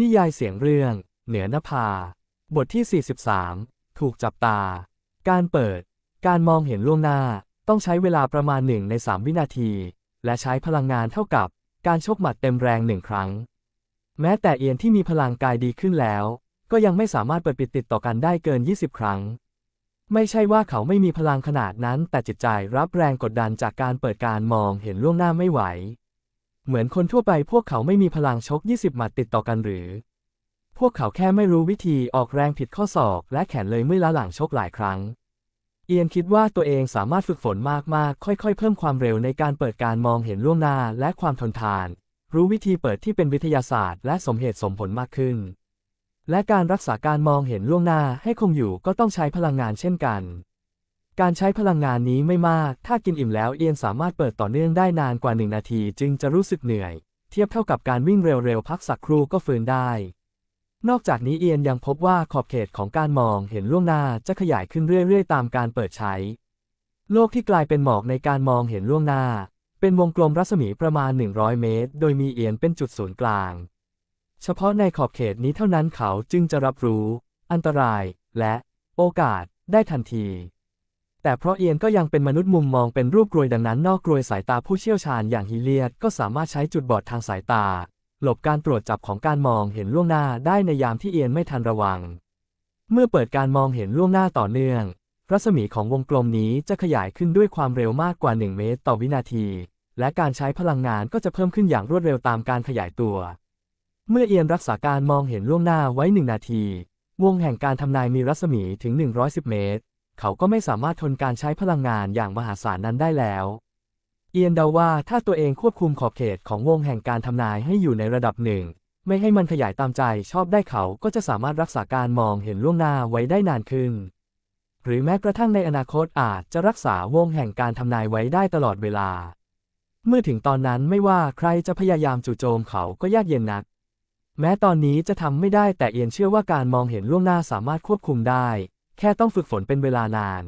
นิยายเสียงเรื่อง เหนือนภา บทที่ 43 ถูกจับตา การเปิด การมองเห็นล่วงหน้า ต้องใช้เวลาประมาณหนึ่งใน 3 วินาที และใช้พลังงานเท่ากับการชกหมัดเต็มแรงหนึ่งครั้ง แม้แต่เอียนที่มีพลังกายดีขึ้นแล้ว ก็ยังไม่สามารถเปิดปิดติดต่อกันได้เกิน 20 ครั้ง ไม่ใช่ว่าเขาไม่มีพลังขนาดนั้น แต่จิตใจรับแรงกดดันจากการเปิดการมองเห็นล่วงหน้าไม่ไหว เหมือนคนทั่วไปพวกเขาไม่มีพลังชก 20 หมัดติดต่อกันหรือ พวกเขาแค่ไม่รู้วิธีออกแรงผิดข้อศอก และแขนเลยเมื่อล้าหลังชกหลายครั้ง เอียนคิดว่าตัวเองสามารถฝึกฝนมากๆ ค่อยๆ เพิ่มความเร็วในการเปิดการมองเห็นล่วงหน้าและความทนทาน รู้วิธีเปิดที่เป็นวิทยาศาสตร์ และสมเหตุสมผลมากขึ้น และการรักษาการมองเห็นล่วงหน้าให้คงอยู่ก็ต้องใช้พลังงานเช่นกัน การใช้พลังงานนี้ไม่มาก ถ้ากินอิ่มแล้วเอียนสามารถเปิดต่อเนื่องได้นานกว่าหนึ่งนาที จึงจะรู้สึกเหนื่อย เทียบเท่ากับการวิ่งเร็วๆ พักสักครู่ก็ฟื้นได้ นอกจากนี้เอียนยังพบว่าขอบเขตของการมองเห็นล่วงหน้าจะขยายขึ้นเรื่อยๆ ตามการเปิดใช้ โลกที่กลายเป็นหมอกในการมองเห็นล่วงหน้า เป็นวงกลมรัศมีประมาณ 100 เมตร โดยมีเอียนเป็นจุดศูนย์กลาง เฉพาะในขอบเขตนี้เท่านั้นเขาจึงจะรับรู้ อันตราย และ โอกาส ได้ทันที แต่เพราะเอียนก็ยังเป็นมนุษย์มุมมองเป็นรูปกรวยดังนั้นนอกกรวยสายตาผู้เชี่ยวชาญอย่างฮิเลียดก็สามารถใช้จุดบอดทางสายตา หลบการตรวจจับของการมองเห็นล่วงหน้าได้ในยามที่เอียนไม่ทันระวัง เมื่อเปิดการมองเห็นล่วงหน้าต่อเนื่อง รัศมีของวงกลมนี้จะขยายขึ้นด้วยความเร็วมากกว่า 1 เมตรต่อวินาที และการใช้พลังงานก็จะเพิ่มขึ้นอย่างรวดเร็วตามการขยายตัว เมื่อเอียนรักษาการมองเห็นล่วงหน้าไว้หนึ่งนาที วงแห่งการทำนายมีรัศมีถึง 110 เมตร เขาก็ไม่สามารถทนการใช้พลังงานอย่างมหาศาลนั้นได้แล้ว เอียนเดาว่าถ้าตัวเองควบคุมขอบเขตของวงแห่งการทำนายให้อยู่ในระดับหนึ่ง ไม่ให้มันขยายตามใจชอบได้เขาก็จะสามารถรักษาการมองเห็นล่วงหน้าไว้ได้นานขึ้น หรือแม้กระทั่งในอนาคตอาจจะรักษาวงแห่งการทำนายไว้ได้ตลอดเวลา เมื่อถึงตอนนั้นไม่ว่าใครจะพยายามจู่โจมเขาก็ยากเย็นนัก แม้ตอนนี้จะทำไม่ได้แต่เอียนเชื่อว่าการมองเห็นล่วงหน้าสามารถควบคุมได้ แค่ต้องฝึกฝนเป็นเวลานาน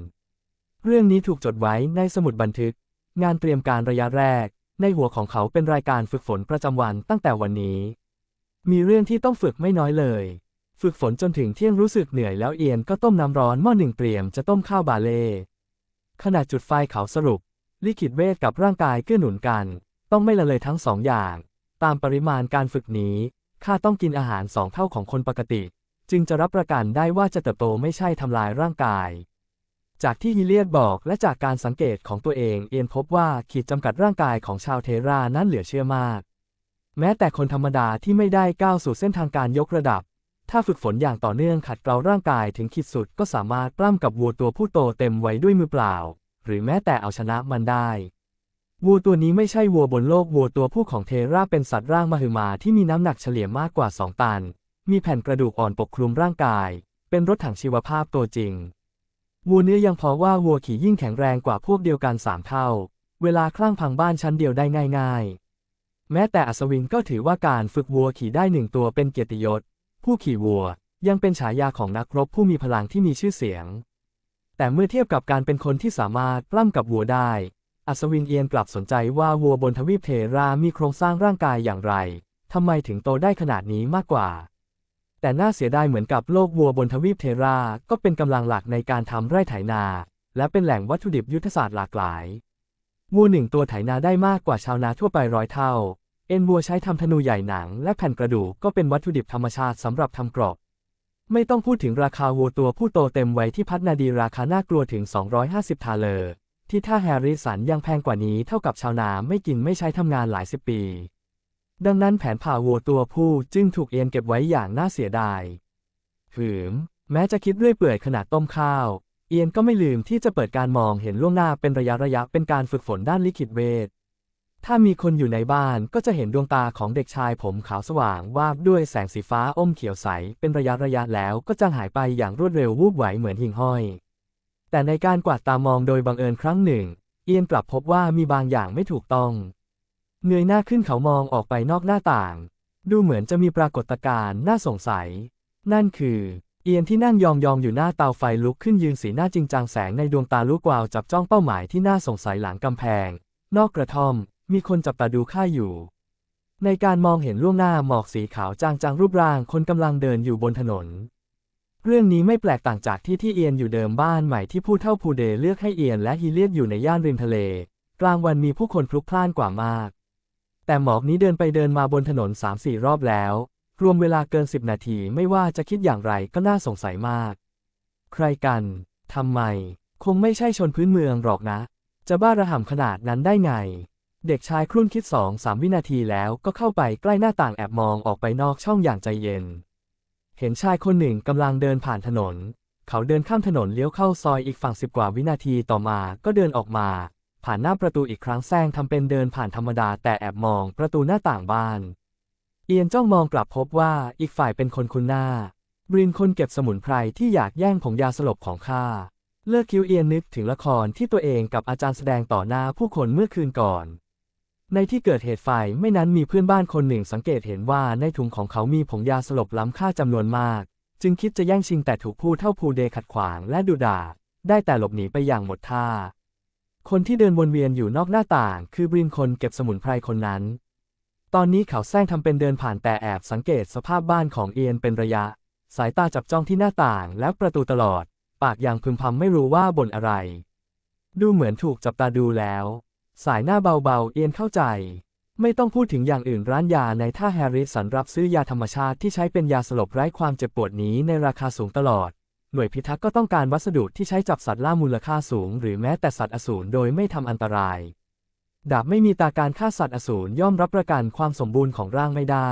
เรื่องนี้ถูกจดไว้ในสมุดบันทึก งานเตรียมการระยะแรก ในหัวของเขาเป็นรายการฝึกฝนประจำวันตั้งแต่วันนี้ มีเรื่องที่ต้องฝึกไม่น้อยเลย ฝึกฝนจนถึงเที่ยงรู้สึกเหนื่อยแล้วเอียนก็ต้มน้ำร้อนหม้อหนึ่งเตรียมจะต้มข้าวบาเล่ขณะจุดไฟเขาสรุป ลิขิตเวทกับร่างกายเกื้อหนุนกัน ต้องไม่ละเลยทั้งสองอย่าง ตามปริมาณการฝึกนี้ข้าต้องกินอาหารสองเท่าของคนปกติ จึงจะรับประกันได้ว่าจะเติบโตไม่ใช่ทำลายร่างกาย จากที่ฮิเลียดบอกและจากการสังเกตของตัวเองเอียนพบว่าขีดจำกัดร่างกายของชาวเทรานั้นเหลือเชื่อมาก แม้แต่คนธรรมดาที่ไม่ได้ก้าวสู่เส้นทางการยกระดับ ถ้าฝึกฝนอย่างต่อเนื่องขัดเกลาร่างกายถึงขีดสุดก็สามารถปล้ำกับวัวตัวผู้โตเต็มไว้ด้วยมือเปล่า หรือแม้แต่เอาชนะมันได้วัวตัวนี้ไม่ใช่วัวบนโลกวัวตัวผู้ของเทราเป็นสัตว์ร่างมหึมาที่มีน้ำหนักเฉลี่ยมากกว่า 2 ตัน มีแผ่นกระดูกอ่อนปกคลุมร่างกาย เป็นรถถังชีวภาพตัวจริง วัวเนื้อยังพอว่าวัวขี่ยิ่งแข็งแรงกว่าพวกเดียวกันสามเท่า เวลาคลั่งพังบ้านชั้นเดียวได้ง่าย ๆ แม้แต่อัศวินก็ถือว่าการฝึกวัวขี่ได้หนึ่งตัวเป็นเกียรติยศ ผู้ขี่วัวยังเป็นฉายาของนักรบผู้มีพลังที่มีชื่อเสียง แต่เมื่อเทียบกับการเป็นคนที่สามารถปล้ำกับวัวได้ อัศวินเอียนกลับสนใจว่าวัวบนทวีปเทรามีโครงสร้างร่างกายอย่างไรทำไมถึงโตได้ขนาดนี้มากกว่า แต่น่าเสียดายเหมือนกับโลกวัวบนทวีปเทรา ก็เป็นกำลังหลักในการทำไร่ไถนา และเป็นแหล่งวัตถุดิบยุทธศาสตร์หลากหลาย วัวหนึ่งตัวไถนาได้มากกว่าชาวนาทั่วไปร้อยเท่า เอ็นวัวใช้ทำธนูใหญ่หนัง และแผ่นกระดูกก็เป็นวัตถุดิบธรรมชาติสำหรับทำกรอบไม่ต้องพูดถึงราคาวัวตัวผู้โตเต็มไว้ที่พัฒนาดีราคาน่ากลัวถึง 250 ทาเลอร์ที่ถ้าแฮร์ริสันยังแพงกว่านี้เท่ากับชาวนาไม่กินไม่ใช้ทำงานหลายสิบปี ดังนั้นแผนผ่าวัวตัวผู้จึงถูกเอียนเก็บไว้อย่างน่าเสียดายหืม แม้จะคิดเรื่อยเปื่อยขนาดต้มข้าว เอียนก็ไม่ลืมที่จะเปิดการมองเห็นล่วงหน้าเป็นระยะระยะเป็นการฝึกฝนด้านลิขิตเวท ถ้ามีคนอยู่ในบ้านก็จะเห็นดวงตาของเด็กชายผมขาวสว่างวาบด้วยแสงสีฟ้าอมเขียวใส เป็นระยะระยะแล้วก็จางหายไปอย่างรวดเร็ววูบไหวเหมือนหิ่งห้อย แต่ในการกวาดตามองโดยบังเอิญครั้งหนึ่ง เอียนกลับพบว่ามีบางอย่างไม่ถูกต้อง เงยหน้าขึ้นเขามองออกไปนอกหน้าต่าง ดูเหมือนจะมีปรากฏการณ์น่าสงสัย นั่นคือ เอียนที่นั่งยองๆองอยู่หน้าเตาไฟลุกขึ้นยืนสีหน้าจริงจังแสงในดวงตาลูกวาวจับจ้องเป้าหมายที่น่าสงสัยหลังกำแพง นอกกระท่อม มีคนจับตาดูข้าอยู่ ในการมองเห็นล่วงหน้าหมอกสีขาวจางๆรูปร่างคนกำลังเดินอยู่บนถนน เรื่องนี้ไม่แปลกต่างจากที่ที่เอียนอยู่เดิมบ้านใหม่ที่ผู้เท่าพูเดเลือกให้เอียนและฮีเลียดอยู่ในย่านริมทะเล กลางวันมีผู้คนพลุกพล่านกว่ามาก แต่หมอกนี้เดินไปเดินมาบนถนน 3-4 รอบแล้ว รวมเวลาเกิน 10 นาทีไม่ว่าจะคิดอย่างไรก็น่าสงสัยมาก ใครกันทำไม คงไม่ใช่ชนพื้นเมืองหรอกนะ จะบ้าระห่ำขนาดนั้นได้ไง เด็กชายครุ่นคิดสองสามวินาทีแล้วก็เข้าไปใกล้หน้าต่างแอบมองออกไปนอกช่องอย่างใจเย็น เห็นชายคนหนึ่งกำลังเดินผ่านถนน เขาเดินข้ามถนนเลี้ยวเข้าซอยอีกฝั่งสิบกว่าวินาทีต่อมาก็เดินออกมา ผ่านหน้าประตูอีกครั้งแซงทำเป็นเดินผ่านธรรมดาแต่แอบมองประตูหน้าต่างบ้าน เอียนจ้องมองกลับพบว่าอีกฝ่ายเป็นคนคุ้นหน้าบรินคนเก็บสมุนไพรที่อยากแย่งผงยาสลบของข้าเลิกคิวเอียนนึกถึงละครที่ตัวเองกับอาจารย์แสดงต่อหน้าผู้คนเมื่อคืนก่อน ในที่เกิดเหตุไฟไม่นั้นมีเพื่อนบ้านคนหนึ่งสังเกตเห็นว่าในถุงของเขามีผงยาสลบล้ำค่าจำนวนมาก จึงคิดจะแย่งชิงแต่ถูกผู้เท่าภูเดขัดขวางและดุด่าได้แต่หลบหนีไปอย่างหมดท่า คนที่เดินวนเวียนอยู่นอกหน้าต่าง คือบรินคนเก็บสมุนไพรคนนั้น ตอนนี้เขาแซงทำเป็นเดินผ่านแต่แอบสังเกตสภาพบ้านของเอียนเป็นระยะ สายตาจับจ้องที่หน้าต่างและประตูตลอด ปากอย่างพึมพำไม่รู้ว่าบ่นอะไร ดูเหมือนถูกจับตาดูแล้ว สายหน้าเบาๆเอียนเข้าใจ ไม่ต้องพูดถึงอย่างอื่นร้านยาในท่าแฮร์ริสันรับซื้อยาธรรมชาติที่ใช้เป็นยาสลบไร้ความเจ็บปวดนี้ในราคาสูงตลอด หน่วยพิทักษ์ก็ต้องการวัสดุที่ใช้จับสัตว์ล่ามูลค่าสูง หรือแม้แต่สัตว์อสูรโดยไม่ทำอันตราย ดาบไม่มีตาการฆ่าสัตว์อสูรย่อมรับประกันความสมบูรณ์ของร่างไม่ได้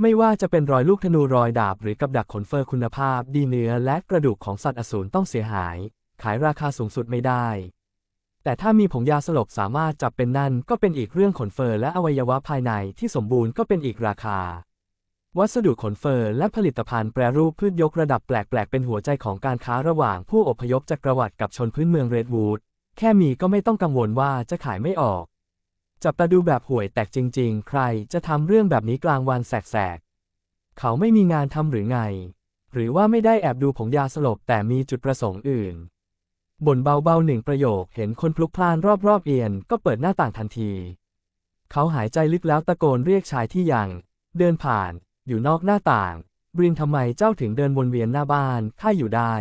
ไม่ว่าจะเป็นรอยลูกธนูรอยดาบหรือกับดักขนเฟอร์คุณภาพ ดีเนื้อและกระดูกของสัตว์อสูรต้องเสียหาย ขายราคาสูงสุดไม่ได้ แต่ถ้ามีผงยาสลบสามารถจับเป็นนั่นก็เป็นอีกเรื่องขนเฟอร์และอวัยวะภายในที่สมบูรณ์ก็เป็นอีกราคา วัสดุขนเฟอร์และผลิตภัณฑ์แปรรูปพืชยกระดับแปลกๆ เป็นหัวใจของการค้าระหว่างผู้อพยพจากประวัติกับชนพื้นเมืองเรดวูด แค่มีก็ไม่ต้องกังวลว่าจะขายไม่ออก จับตาดูแบบห่วยแตกจริง ๆ ใครจะทำเรื่องแบบนี้กลางวันแสกๆ เขาไม่มีงานทำหรือไง หรือว่าไม่ได้แอบดูผงยาสลบแต่มีจุดประสงค์อื่นบ่นเบาๆหนึ่งประโยคเห็นคนพลุกพล่านรอบๆเอียนก็เปิดหน้าต่างทันที เขาหายใจลึกแล้วตะโกนเรียกชายที่ยัง เดินผ่าน อยู่นอกหน้าต่าง บรินทำไมเจ้าถึงเดินวนเวียนหน้าบ้าน ข้าอยู่ได้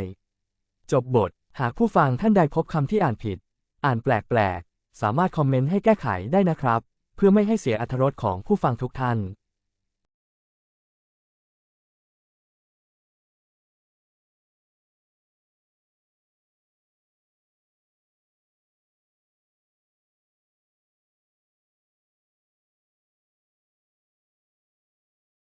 จบบท หากผู้ฟังท่านใดพบคำที่อ่านผิด อ่านแปลกๆ สามารถคอมเมนต์ให้แก้ไขได้นะครับ เพื่อไม่ให้เสียอรรถรสของผู้ฟังทุกท่าน